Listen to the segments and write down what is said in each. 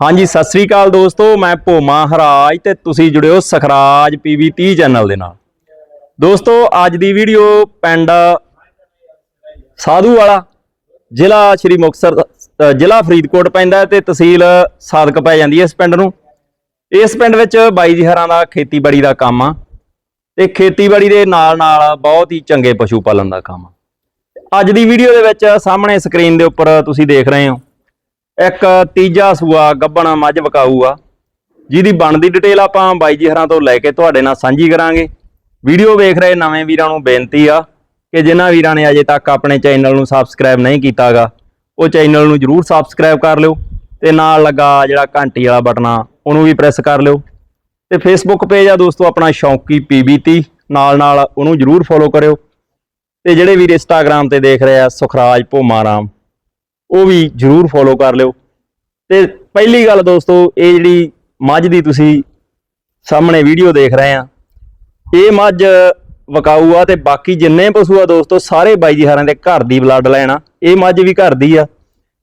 ਹਾਂਜੀ, ਸਤਿ ਸ੍ਰੀ ਅਕਾਲ ਦੋਸਤੋ, ਮੈਂ ਭੋਮਾ ਹਰਾਜ ਤੇ ਤੁਸੀਂ ਜੁੜਿਓ ਸਖਰਾਜ ਪੀਵੀ 30 ਚੈਨਲ ਦੇ ਨਾਲ। ਦੋਸਤੋ, ਅੱਜ ਦੀ ਵੀਡੀਓ ਪਿੰਡ ਸਾਧੂ ਵਾਲਾ, ਜ਼ਿਲ੍ਹਾ ਸ਼੍ਰੀ ਮੁਕਤਸਰ ਜ਼ਿਲ੍ਹਾ ਫਰੀਦਕੋਟ ਪੈਂਦਾ ਹੈ ਤੇ ਤਹਿਸੀਲ ਸਾਦਕ ਪੈ ਜਾਂਦੀ ਹੈ ਇਸ ਪਿੰਡ ਨੂੰ। ਇਸ ਪਿੰਡ ਵਿੱਚ ਬਾਈ ਜੀ ਹਰਾਂ ਦਾ ਖੇਤੀਬਾੜੀ ਦਾ ਕੰਮ ਆ ਤੇ ਖੇਤੀਬਾੜੀ ਦੇ ਨਾਲ ਨਾਲ ਬਹੁਤ ਹੀ ਚੰਗੇ ਪਸ਼ੂ ਪਾਲਣ ਦਾ ਕੰਮ ਆ। ਅੱਜ ਦੀ ਵੀਡੀਓ ਦੇ ਵਿੱਚ ਸਾਹਮਣੇ ਸਕਰੀਨ ਦੇ ਉੱਪਰ ਤੁਸੀਂ ਦੇਖ ਰਹੇ ਹੋ। ਇੱਕ ਤੀਜਾ ਸੂਆ ਗੱਬਣ ਮੱਝ ਵਕਾਊ ਆ ਜਿਹਦੀ ਬਣਦੀ ਡਿਟੇਲ ਆਪਾਂ ਬਾਈ ਜੀ ਹਰਾਂ ਤੋਂ ਲੈ ਕੇ ਤੁਹਾਡੇ ਨਾਲ ਸਾਂਝੀ ਕਰਾਂਗੇ। ਵੀਡੀਓ ਵੇਖ ਰਹੇ ਨਵੇਂ ਵੀਰਾਂ ਨੂੰ ਬੇਨਤੀ ਆ ਕਿ ਜਿਨ੍ਹਾਂ ਵੀਰਾਂ ਨੇ ਅਜੇ ਤੱਕ ਆਪਣੇ ਚੈਨਲ ਨੂੰ ਸਬਸਕ੍ਰਾਈਬ ਨਹੀਂ ਕੀਤਾਗਾ, ਉਹ ਚੈਨਲ ਨੂੰ ਜਰੂਰ ਸਬਸਕ੍ਰਾਈਬ ਕਰ ਲਿਓ ਤੇ ਨਾਲ ਲੱਗਾ ਜਿਹੜਾ ਘੰਟੀ ਵਾਲਾ ਬਟਨ ਆ, ਉਹਨੂੰ ਵੀ ਪ੍ਰੈਸ ਕਰ ਲਿਓ। ਤੇ ਫੇਸਬੁੱਕ ਪੇਜ ਆ ਦੋਸਤੋ, ਆਪਣਾ ਸ਼ੌਂਕੀ ਪੀਬੀਟੀ ਨਾਲ ਨਾਲ ਉਹਨੂੰ ਜਰੂਰ ਫੋਲੋ ਕਰਿਓ। ਤੇ ਜਿਹੜੇ ਵੀਰ ਇੰਸਟਾਗ੍ਰam ਤੇ ਦੇਖ ਰਹੇ ਆ, ਸੁਖਰਾਜ ਭੋਮਾਰਾਮ ਉਹ ਵੀ ਜਰੂਰ ਫੋਲੋ ਕਰ ਲਿਓ। ਤੇ ਪਹਿਲੀ ਗੱਲ ਦੋਸਤੋ, ਇਹ ਜਿਹੜੀ ਮੱਝ ਦੀ ਤੁਸੀਂ ਸਾਹਮਣੇ ਵੀਡੀਓ ਦੇਖ ਰਹੇ ਆ, ਇਹ ਮੱਝ ਵਕਾਊ ਆ ਤੇ ਬਾਕੀ ਜਿੰਨੇ ਪਸ਼ੂ ਆ ਦੋਸਤੋ, ਸਾਰੇ ਬਾਈ ਜੀ ਹਾਰਾਂ ਦੇ ਘਰ ਦੀ ਬਲੱਡ ਲਾਈਨ ਆ। ਇਹ ਮੱਝ ਵੀ ਘਰ ਦੀ ਆ।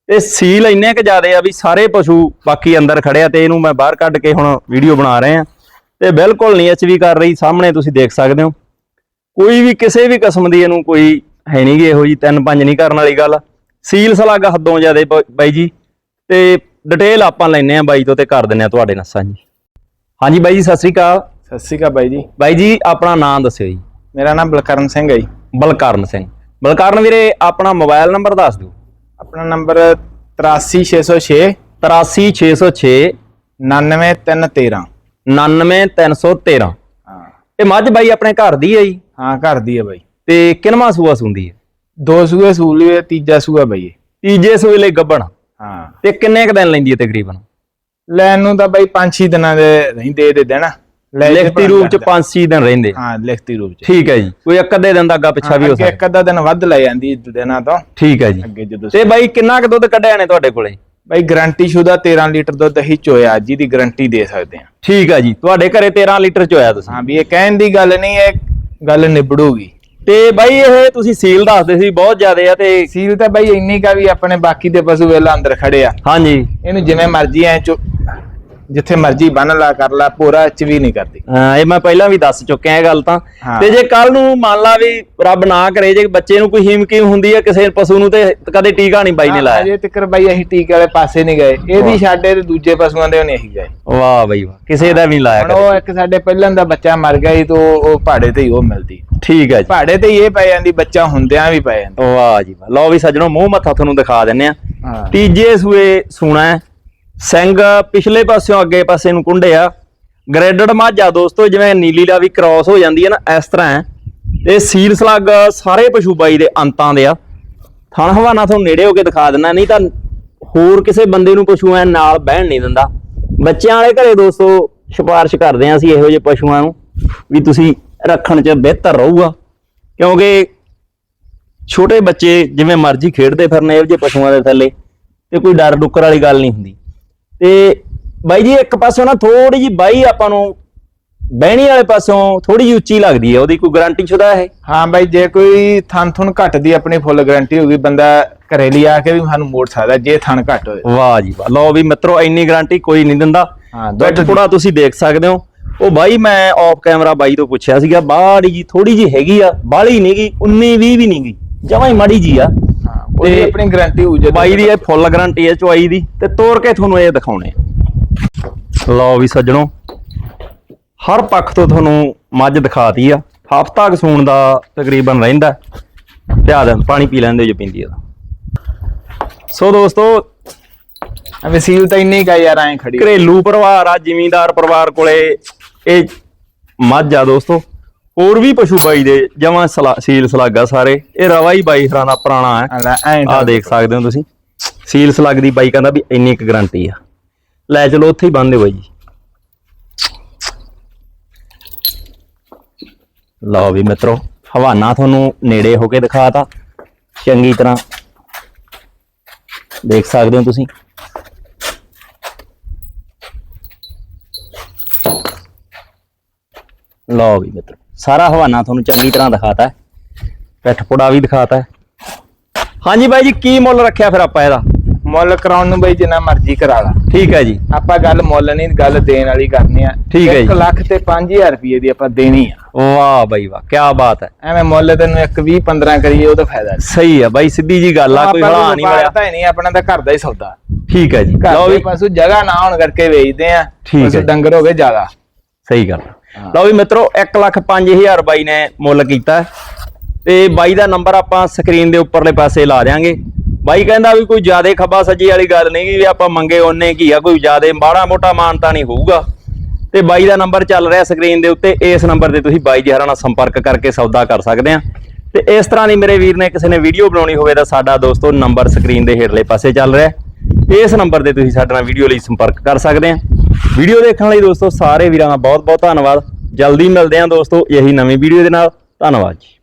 ਤੇ ਸੀਲ ਇੰਨੇ ਕ ਜ਼ਿਆਦੇ ਆ ਵੀ ਸਾਰੇ ਪਸ਼ੂ ਬਾਕੀ ਅੰਦਰ ਖੜੇ ਆ ਤੇ ਇਹਨੂੰ ਮੈਂ ਬਾਹਰ ਕੱਢ ਕੇ ਹੁਣ ਵੀਡੀਓ ਬਣਾ ਰਹੇ ਆ। ਤੇ ਬਿਲਕੁਲ ਨਹੀਂ ਐਚਵੀ ਕਰ ਰਹੀ, ਸਾਹਮਣੇ ਤੁਸੀਂ ਦੇਖ ਸਕਦੇ ਹੋ। ਕੋਈ ਵੀ ਕਿਸੇ ਵੀ ਕਿਸਮ ਦੀ ਇਹਨੂੰ ਕੋਈ ਹੈ ਨਹੀਂ ਗੇ ਇਹੋ ਜੀ ਤਿੰਨ ਪੰਜ ਨਹੀਂ ਕਰਨ ਵਾਲੀ ਗੱਲ। ਸੀਲ ਸਲਾਗ ਹੱਦੋਂ ਜ਼ਿਆਦੇ ਬਾਈ ਜੀ। ਤੇ ਡਿਟੇਲ ਆਪਾਂ ਲੈਨੇ ਆ ਬਾਈ ਤੋਂ ਤੇ ਕਰ ਦਿੰਨੇ ਆ ਤੁਹਾਡੇ ਨਾਲ ਸਾਂਝੀ ਹਾਂਜੀ ਬਾਈ ਜੀ ਸਤਿ ਸ੍ਰੀ ਅਕਾਲ। ਸਤਿ ਸ਼੍ਰੀ ਅਕਾਲ ਬਾਈ ਜੀ6 ਬਾਈ ਜੀ ਆਪਣਾ ਨਾਮ ਦੱਸਿਓ ਜੀ। ਮੇਰਾ ਨਾਮ ਬਲਕਰਨ ਸਿੰਘ ਹੈ ਜੀ। ਬਲਕਰਨ ਸਿੰਘ। ਬਲਕਰਨ ਵੀਰੇ ਆਪਣਾ ਮੋਬਾਈਲ ਨੰਬਰ ਦੱਸ ਦਿਓ। ਆਪਣਾ ਨੰਬਰ 83606 83606 99313 99313 ਹਾਂ। ਇਹ ਮੱਝ ਬਾਈ ਆਪਣੇ ਘਰ ਦੀ ਹੈ ਜੀ? ਹਾਂ ਘਰ ਦੀ ਹੈ ਬਾਈ। ਤੇ ਕਿੰਨਵਾਂ ਸੂਆ ਸੁੰਦੀ ਹੈ? ਦੋ ਸੂਏ ਸੂਲੀ ਹੈ ਤੀਜਾ ਸੂਆ ਬਾਈ। ਤੀਜੇ ਸੂਏ ਲਈ ਗੱਬਣ। ਹਾਂ। ਤੇ ਕਿੰਨੇ ਕ ਦਿਨ ਲੈਂਦੀ ਹੈ ਤਕਰੀਬਨ? ਲੈਣ ਨੂੰ ਤਾਂ ਬਾਈ 5-6 ਦਿਨਾਂ ਦੇ ਰਹਿੰਦੇ ਦੇ ਦੇਣਾ। ਲੈ ਕੇ ਲਿਖਤੀ ਰੂਪ ਚ ਜਾਂਦਾ। 5-6 ਦਿਨ ਰਹਿੰਦੇ। ਹਾਂ ਲਿਖਤੀ ਰੂਪ ਚ। ਠੀਕ ਹੈ ਜੀ। ਕੋਈ ਇੱਕ ਅੱਧੇ ਦਿਨ ਦਾ ਅੱਗਾ ਪਿੱਛਾ ਵੀ ਹੋ ਸਕਦਾ ਇੱਕ ਅੱਧਾ ਦਿਨ ਵੱਧ ਲੈ ਜਾਂਦੀ ਦਿਨਾਂ ਤੋਂ। ਠੀਕ ਹੈ ਜੀ। ਅੱਗੇ ਜਦੋਂ ਤੇ ਬਾਈ ਕਿੰਨਾ ਕੁ ਦੁੱਧ ਕੱਢਿਆ ਨੇ ਤੁਹਾਡੇ ਕੋਲੇ? ਬਾਈ ਗਾਰੰਟੀ ਸ਼ੁਦਾ 13 ਲੀਟਰ ਦੁੱਧ ਅਸੀਂ ਚੋਇਆ ਜਿਹਦੀ ਗਾਰੰਟੀ ਦੇ ਸਕਦੇ ਹਾਂ। ਠੀਕ ਹੈ ਜੀ। ਤੁਹਾਡੇ ਘਰੇ 13 ਲੀਟਰ ਚ ਹੋਇਆ ਤੁਸੀਂ? ਹਾਂ ਵੀ ਇਹ ਕਹਿਣ ਦੀ ਗੱਲ ਨਹੀਂ ਇਹ ਗੱਲ ਨਿਬੜੂਗੀ। ਤੇ ਬਾਈ ਇਹ ਤੁਸੀਂ ਸੀਲ ਦੱਸਦੇ ਸੀ ਬਹੁਤ ਜ਼ਿਆਦੇ ਆ ਤੇ ਸੀਲ ਤਾਂ ਬਾਈ ਇੰਨੀ ਕਾ ਵੀ ਆਪਣੇ ਬਾਕੀ ਦੇ ਪਸ਼ੂ ਵੇਲਾ ਅੰਦਰ ਖੜੇ ਆ। ਹਾਂਜੀ। ਇਹਨੂੰ ਜਿਵੇਂ ਮਰਜ਼ੀ ਐ ਚੋ ਜਿੱਥੇ ਮਰਜ਼ੀ ਬੰਨ ਲਾ ਕਰ ਲਾ ਪੂਰਾ ਚ ਵੀ ਨਹੀਂ ਕਰਦੀ। ਹਾਂ, ਇਹ ਮੈਂ ਪਹਿਲਾਂ ਵੀ ਦੱਸ ਚੁੱਕਿਆ ਇਹ ਗੱਲ ਤਾਂ। ਹਾਂ। ਤੇ ਜੇ ਕੱਲ ਨੂੰ ਮੰਨ ਲਾ ਵੀ ਰੱਬ ਨਾ ਕਰੇ ਜੇ ਬੱਚੇ ਨੂੰ ਕੋਈ ਹਿਮਕੀ ਹੁੰਦੀ ਹੈ ਕਿਸੇ ਪਸ਼ੂ ਨੂੰ ਤੇ ਕਦੇ ਟੀਕਾ ਨਹੀਂ ਬਾਈ ਨੇ ਲਾਇਆ? ਅਜੇ ਤੱਕ ਬਾਈ ਅਸੀਂ ਟੀਕੇ ਵਾਲੇ ਪਾਸੇ ਨਹੀਂ ਗਏ। ਇਹਦੀ ਸਾਡੇ ਤੇ ਦੂਜੇ ਪਸ਼ੂਆਂ ਦੇ ਨਹੀਂ ਅਸੀਂ ਗਏ। ਵਾਹ ਬਈ ਵਾਹ। ਕਿਸੇ ਦਾ ਵੀ ਨਹੀਂ ਲਾਇਆ ਹੁਣ ਕਦੇ। ਉਹ ਇੱਕ ਸਾਡੇ ਪਹਿਲਾਂ ਦਾ ਬੱਚਾ ਮਰ ਗਿਆ ਸੀ ਤੋਂ ਉਹ ਪਹਾੜੇ ਤੇ ਹੀ ਉਹ ਮਿਲਦੀ। ਠੀਕ ਹੈ ਜੀ। ਪਹਾੜੇ ਤੇ ਹੀ ਇਹ ਪੈ ਜਾਂਦੀ ਬੱਚਾ ਹੁੰਦਿਆਂ ਵੀ ਪੈ ਜਾਂਦਾ। ਵਾਹ ਜੀ ਵਾਹ। ਲਓ ਵੀ ਸੱਜਣੋ ਮੂੰਹ ਮੱਥਾ ਤੁਹਾਨੂੰ ਦਿਖਾ ਦਿੰਨੇ ਆ। ਹਾਂ। ਤੀਜੇ ਸੂਏ ਸੂਣਾ ਹੈ। ਸਿੰਘ ਪਿਛਲੇ ਪਾਸਿਓਂ ਅੱਗੇ ਪਾਸੇ ਨੂੰ ਕੁੰਡਿਆ। ਗ੍ਰੇਡਡ ਮੱਝ ਦੋਸਤੋ, ਜਿਵੇਂ ਨੀਲੀ ਦਾ ਵੀ ਕ੍ਰਾਸ ਹੋ ਜਾਂਦੀ ਹੈ ਨਾ, ਇਸ ਤਰ੍ਹਾਂ ਹੈ। ਇਹ ਸੀਰ ਸਲੱਗ ਸਾਰੇ ਪਸ਼ੂ ਬਾਈ ਦੇ ਅੰਤਾਂ ਦੇ ਆ। ਥਣ ਹਵਾਨਾ ਤੁਹਾਨੂੰ ਨੇੜੇ ਹੋ ਕੇ ਦਿਖਾ ਦਿੰਦਾ, ਨਹੀਂ ਤਾਂ ਹੋਰ ਕਿਸੇ ਬੰਦੇ ਨੂੰ ਪਸ਼ੂਆਂ ਨਾਲ ਬਹਿਣ ਨਹੀਂ ਦਿੰਦਾ। ਬੱਚਿਆਂ ਵਾਲੇ ਘਰੇ ਦੋਸਤੋ, ਸਿਫਾਰਿਸ਼ ਕਰਦੇ ਆ ਅਸੀਂ ਇਹੋ ਜਿਹੇ ਪਸ਼ੂਆਂ ਨੂੰ ਵੀ ਤੁਸੀਂ ਰੱਖਣ 'ਚ ਬਿਹਤਰ ਰਹੂਗਾ। ਕਿਉਂਕਿ ਛੋਟੇ ਬੱਚੇ ਜਿਵੇਂ ਮਰਜ਼ੀ ਖੇਡਦੇ ਫਿਰਨੇ, ਇਹੋ ਜਿਹੇ ਪਸ਼ੂਆਂ ਦੇ ਥੱਲੇ ਤੇ ਕੋਈ ਡਰ ਡੁੱਕਰ ਵਾਲੀ ਗੱਲ ਨਹੀਂ ਹੁੰਦੀ। ਤੇ ਬਾਈ ਜੀ ਇੱਕ ਪਾਸਿਓਂ ਨਾ ਥੋੜੀ ਜੀ ਬਾਈ ਆਪਾਂ ਨੂੰ ਬਹਿਣੀ ਵਾਲੇ ਪਾਸਿਓਂ ਥੋੜੀ ਜਿਹੀ ਉੱਚੀ ਲੱਗਦੀ ਹੈ ਉਹਦੀ ਕੋਈ ਗਾਰੰਟੀ ਸ਼ੁਦਾ ਹੈ ਹਾਂ ਬਾਈ ਜੇ ਕੋਈ ਥਣ ਥੁਣ ਘਟਦੀ ਆਪਣੀ ਫੁੱਲ ਗਾਰੰਟੀ ਹੋਗੀ ਬੰਦਾ ਘਰੇ ਲਈ ਆ ਕੇ ਵੀ ਸਾਨੂੰ ਮੋੜ ਸਕਦਾ ਜੇ ਥਣ ਘਟ ਹੋਵੇ ਵਾਹ ਜੀ ਵਾਹ। ਲਓ ਵੀ ਮਿੱਤਰੋ ਇੰਨੀ ਗਾਰੰਟੀ ਕੋਈ ਨਹੀਂ ਦਿੰਦਾ। ਹਾਂ ਦੁੱਧ ਥੋੜਾ ਤੁਸੀਂ ਦੇਖ ਸਕਦੇ ਹੋ। ਉਹ ਬਾਈ ਮੈਂ ਆਫ ਕੈਮਰਾ ਬਾਈ ਤੋਂ ਪੁੱਛਿਆ ਸੀਗਾ ਬਾੜੀ ਜੀ ਥੋੜੀ ਜੀ ਹੈਗੀ ਆ ਬਾਲੀ ਨਹੀਂਗੀ 19 20 ਵੀ ਨਹੀਂਗੀ ਜਮਾਂ ਹੀ ਮਾੜੀ ਜੀ ਆ। ਉਹਦੀ ਆਪਣੀ ਗਾਰੰਟੀ ਹੋਊ ਜਦੋਂ ਬਾਈ ਦੀ ਇਹ ਫੁੱਲ ਗਾਰੰਟੀ ਹੈ ਚੁਆਈ ਦੀ ਤੇ ਤੋੜ ਕੇ ਤੁਹਾਨੂੰ ਇਹ ਦਿਖਾਉਣੇ। ਲਓ ਵੀ ਸੱਜਣੋ ਹਰ ਪੱਖ ਤੋਂ ਤੁਹਾਨੂੰ ਮੱਝ ਦਿਖਾਤੀ ਆ। ਹਫਤਾ ਕਸੂਣ ਦਾ ਤਕਰੀਬਨ ਰਹਿੰਦਾ ਦੇ ਪਾਣੀ ਪੀ ਲੈਂਦੇ ਜੋ ਪਿੰਦੀ ਆ ਸੋ ਦੋਸਤੋ ਵਸੀਲ ਤਾਂ ਇੰਨੀ ਕਾ ਯਾਰ ਐ ਖੜੀ। ਘਰੇਲੂ ਪਰਿਵਾਰ ਆ ਜ਼ਿਮੀਂਦਾਰ ਪਰਿਵਾਰ ਕੋਲੇ ਇਹ ਮੱਝ ਆ ਦੋਸਤੋ। ਹੋਰ ਵੀ ਪਸ਼ੂ ਬਾਈ ਦੇ ਜਮਾਂ ਸਲਾ- ਸੀਲ ਸਲਾਗਾ ਸਾਰੇ। ਇਹ ਰਵਾ ਹੀ ਬਾਈ ਹਰਾਂ ਦਾ ਪੁਰਾਣਾ ਹੈ। ਆ ਦੇਖ ਸਕਦੇ ਹੋ ਤੁਸੀਂ। ਸੀਲ ਸਲੱਗ ਦੀ ਬਾਈ ਕਹਿੰਦਾ ਵੀ ਇੰਨੀ ਇੱਕ ਗਾਰੰਟੀ ਆ। ਲੈ ਚਲੋ ਉੱਥੇ ਹੀ ਬੰਦੇ ਬਾਈ ਜੀ। ਲਓ ਵੀ ਮਿੱਤਰੋ ਹਵਾਨਾ ਤੁਹਾਨੂੰ ਨੇੜੇ ਹੋ ਕੇ ਦਿਖਾਤਾ। ਚੰਗੀ ਤਰ੍ਹਾਂ ਦੇਖ ਸਕਦੇ ਹੋ ਤੁਸੀਂ। ਲਓ ਵੀ ਮਿੱਤਰੋ ਸਾਰਾ ਹਵਾਨਾ ਤੁਹਾਨੂੰ ਚੰਗੀ ਤਰ੍ਹਾਂ ਦਿਖਾਤਾ। ਪਿੱਠ ਪੁੜਾ ਵੀ ਦਿਖਾਤਾ। ਹਾਂਜੀ ਬਾਈ ਜੀ ਕੀ ਮੁੱਲ ਰੱਖਿਆ ਫਿਰ ਆਪਾਂ ਇਹਦਾ? ਮੁੱਲ ਕਰਾਉਣ ਨੂੰ ਬਈ ਜਿੰਨਾ ਮਰਜ਼ੀ ਕਰਾ ਲਾ। ਠੀਕ ਹੈ ਜੀ। ਆਪਾਂ ਗੱਲ ਮੁੱਲ ਨਹੀਂ ਗੱਲ ਦੇਣ ਵਾਲੀ ਕਰਨੀ ਆ। ਠੀਕ ਹੈ 1 ਜੀ। ਲੱਖ ਤੇ 5000 ਰੁਪਏ ਦੀ ਆਪਾਂ ਦੇਣੀ ਆ। ਵਾਹ ਬਾਈ ਵਾਹ ਕੀ ਬਾਤ ਹੈ। ਐਵੇਂ ਮੁੱਲ ਤੈਨੂੰ 1 20 15 ਕਰੀਏ ਉਹਦਾ ਫਾਇਦਾ ਸਹੀ ਹੈ ਬਾਈ ਸਿੱਧੀ ਜੀ ਗੱਲ ਆ ਕੋਈ ਹਲਾ ਨਹੀਂ ਮਿਲਿਆ। ਤਾਂ ਨਹੀਂ ਆਪਣਾ ਤਾਂ ਘਰ ਦਾ ਹੀ ਸੌਦਾ। ਠੀਕ ਹੈ ਜੀ। ਲਓ ਵੀ। ਪਾਸੋਂ ਜਗ੍ਹਾ ਨਾ ਹੋਣ ਕਰਕੇ ਵੇਚਦੇ ਆ ਠੀਕ ਹੈ। ਡੰਗਰ ਹੋ ਗਏ ਜ਼ਿਆਦਾ। ਸਹੀ ਗੱਲ ਲਓ ਵੀ ਮਿੱਤਰੋ 1 ਲੱਖ 5000 ਬਾਈ ਨੇ ਮੁੱਲ ਕੀਤਾ। ਤੇ ਬਾਈ ਦਾ ਨੰਬਰ ਆਪਾਂ ਸਕਰੀਨ ਦੇ ਉੱਪਰਲੇ ਪਾਸੇ ਲਾ ਦਿਆਂਗੇ। ਬਾਈ ਕਹਿੰਦਾ ਵੀ ਕੋਈ ਜ਼ਿਆਦਾ ਖੱਬਾ ਸੱਜੀ ਵਾਲੀ ਗੱਲ ਨਹੀਂ ਵੀ ਆਪਾਂ ਮੰਗੇ ਉਹਨੇ ਕੀ ਆ, ਕੋਈ ਜ਼ਿਆਦਾ ਮਾੜਾ ਮੋਟਾ ਮਾਨਤਾ ਨਹੀਂ ਹੋਊਗਾ। ਤੇ ਬਾਈ ਦਾ ਨੰਬਰ ਚੱਲ ਰਿਹਾ ਸਕਰੀਨ ਦੇ ਉੱਤੇ, ਇਸ ਨੰਬਰ ਤੇ ਤੁਸੀਂ ਬਾਈ ਜੀ ਹਰਾਂ ਨਾਲ ਸੰਪਰਕ ਕਰਕੇ ਸੌਦਾ ਕਰ ਸਕਦੇ ਆ। ਤੇ ਇਸ ਤਰ੍ਹਾਂ ਦੀ ਮੇਰੇ ਵੀਰ ਨੇ ਕਿਸੇ ਨੇ ਵੀਡੀਓ ਬਣਾਉਣੀ ਹੋਵੇ ਤਾਂ ਸਾਡਾ ਦੋਸਤੋ ਨੰਬਰ ਸਕਰੀਨ ਦੇ ਹੇਠਲੇ ਪਾਸੇ ਚੱਲ ਰਿਹਾ। ਇਸ ਨੰਬਰ ਤੇ ਤੁਸੀਂ ਸਾਡੇ ਨਾਲ ਵੀਡੀਓ ਲਈ ਸੰਪਰਕ ਕਰ ਸਕਦੇ ਆ। ਵੀਡੀਓ ਦੇਖਣ ਲਈ ਦੋਸਤੋ ਸਾਰੇ ਵੀਰਾਂ ਦਾ ਬਹੁਤ ਬਹੁਤ ਧੰਨਵਾਦ। ਜਲਦੀ ਮਿਲਦੇ ਹਾਂ ਦੋਸਤੋ, ਇਹੀ ਨਵੀਂ ਵੀਡੀਓ ਦੇ ਨਾਲ। ਧੰਨਵਾਦ ਜੀ।